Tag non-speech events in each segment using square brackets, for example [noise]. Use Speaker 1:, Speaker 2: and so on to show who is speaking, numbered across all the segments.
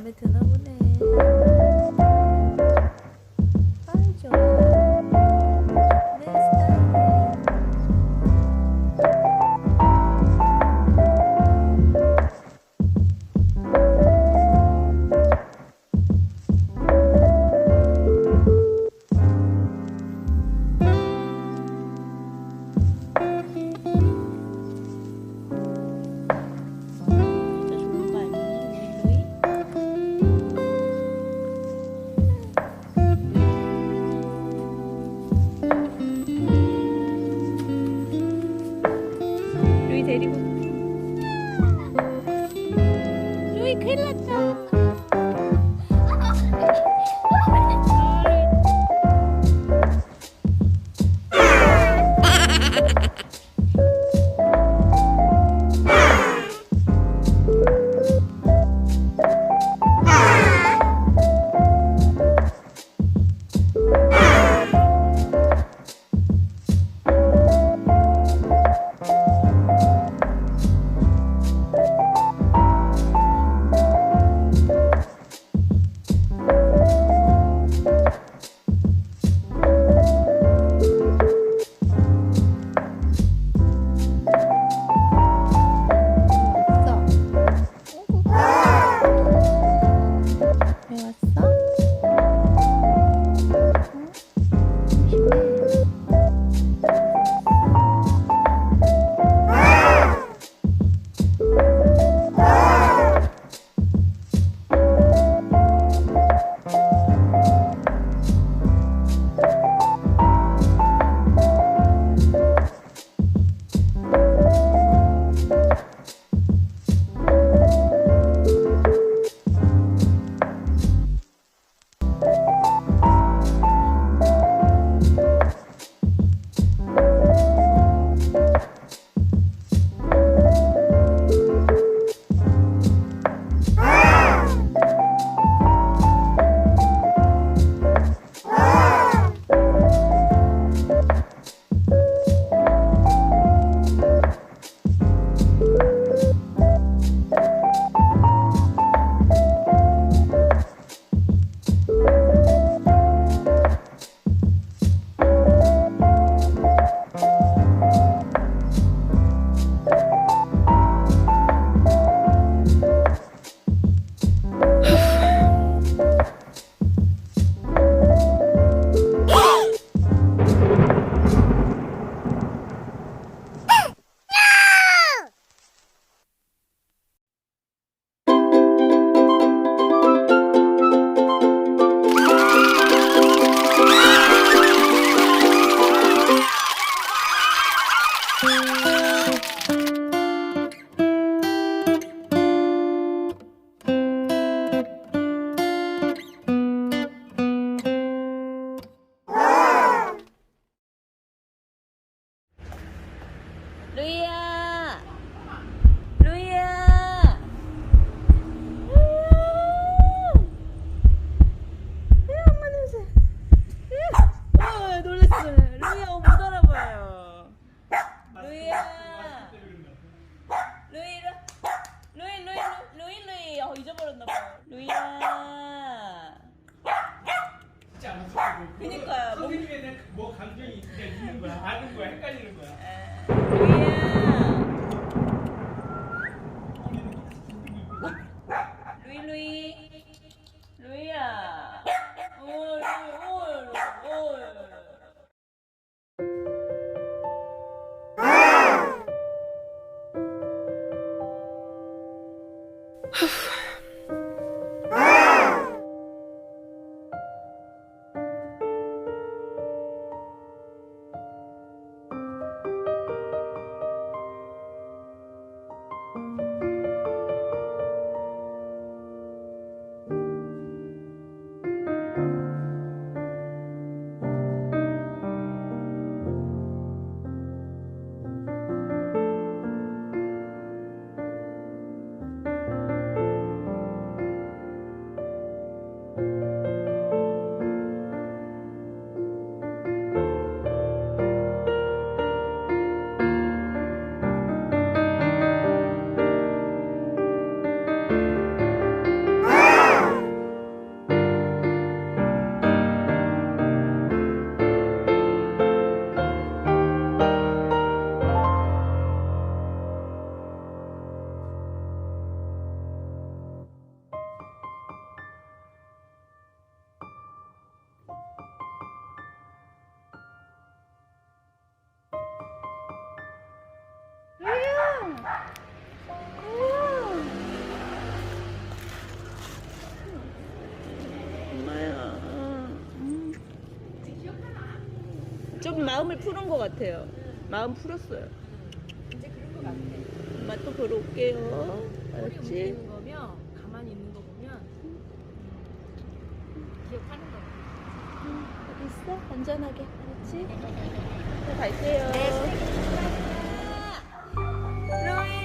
Speaker 1: 마음에 드나 보네. 루이 데리고. 루 루 좀 마음을 푸는 것 같아요. 마음 풀었어요.
Speaker 2: 이제 그런 거 같아.
Speaker 1: 엄마 또 보러 올게요.
Speaker 2: 머리
Speaker 1: 알았지?
Speaker 2: 움직이는 거면 가만히 있는 거 보면 기억하는 거.
Speaker 1: 어디 있어? 안전하게. 알았지? 또 갈게요. 로이야! 이제 알아봤어.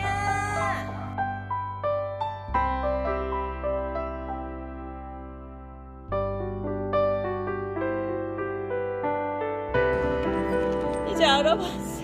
Speaker 1: 어,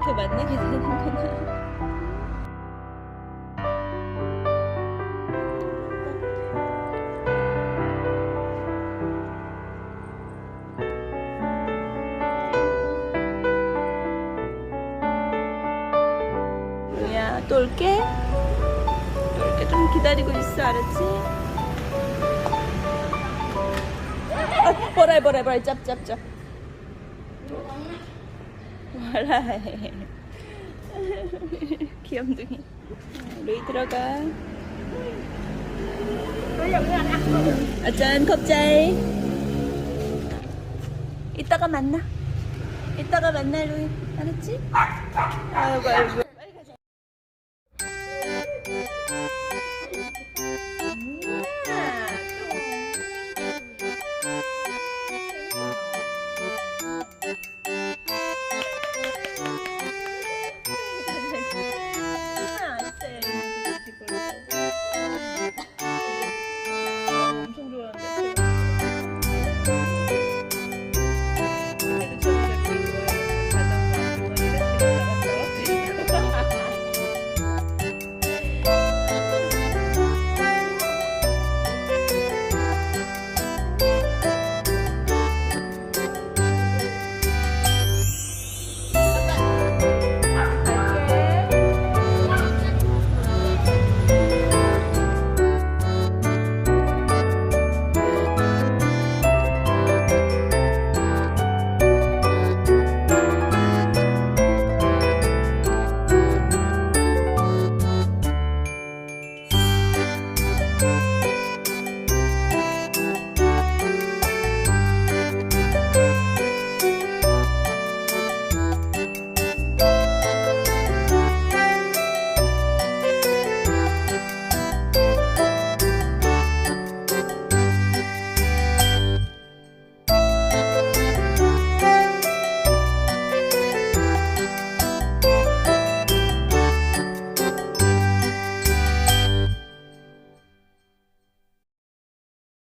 Speaker 1: 이렇게 만나게 되는구나. 로야 또 올게. 또 올게 좀 기다리고 있어 알았지? 아, 보라 보라 보라 짭짭짭. 뭐라해 [laughs] 귀염둥이. 루이 들어가. 아짠 컵자이? 이따가 만나. 이따가 만나 루이. 알았지? 아이고 아이고